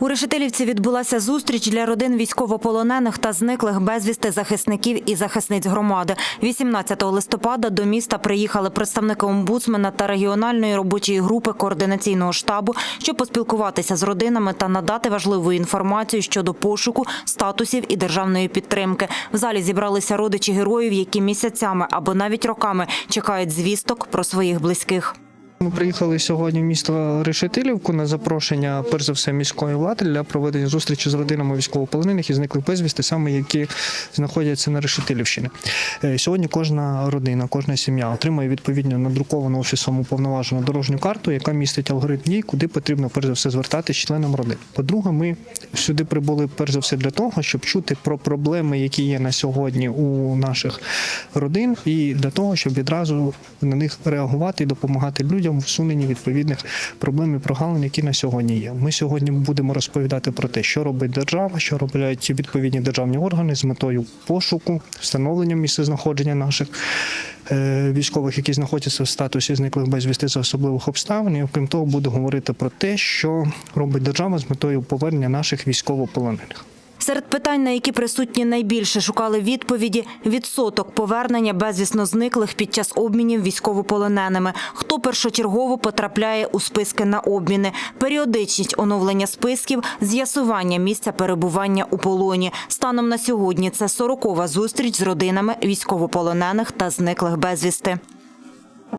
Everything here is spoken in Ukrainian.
У Решетилівці відбулася зустріч для родин військовополонених та зниклих безвісти захисників і захисниць громади. 18 листопада до міста приїхали представники омбудсмена та регіональної робочої групи координаційного штабу, щоб поспілкуватися з родинами та надати важливу інформацію щодо пошуку, статусів і державної підтримки. В залі зібралися родичі героїв, які місяцями або навіть роками чекають звісток про своїх близьких. Ми приїхали сьогодні в місто Решетилівку на запрошення, перш за все, міської влади для проведення зустрічі з родинами військовополонених і зниклих безвісти, саме які знаходяться на Решетилівщині. Е, Сьогодні кожна родина, кожна сім'я отримає відповідно надруковану офісом уповноважену дорожню карту, яка містить алгоритм дій, куди потрібно перш за все звертатися членам родин. По-друге, ми сюди прибули перш за все для того, щоб чути про проблеми, які є на сьогодні у наших родин, і для того, щоб відразу на них реагувати і допомагати людям в усуненні відповідних проблем і прогалин, які на сьогодні є. Ми сьогодні будемо розповідати про те, що робить держава, що роблять відповідні державні органи з метою пошуку, встановлення місцезнаходження наших е, військових, які знаходяться в статусі зниклих безвісти за особливих обставин. І окрім того, буду говорити про те, що робить держава з метою повернення наших військовополонених. Серед питань, на які присутні найбільше шукали відповіді, відсоток повернення безвісно зниклих під час обмінів військовополоненими, хто першочергово потрапляє у списки на обміни, періодичність оновлення списків, з'ясування місця перебування у полоні. Станом на сьогодні це сорокова зустріч з родинами військовополонених та зниклих безвісти.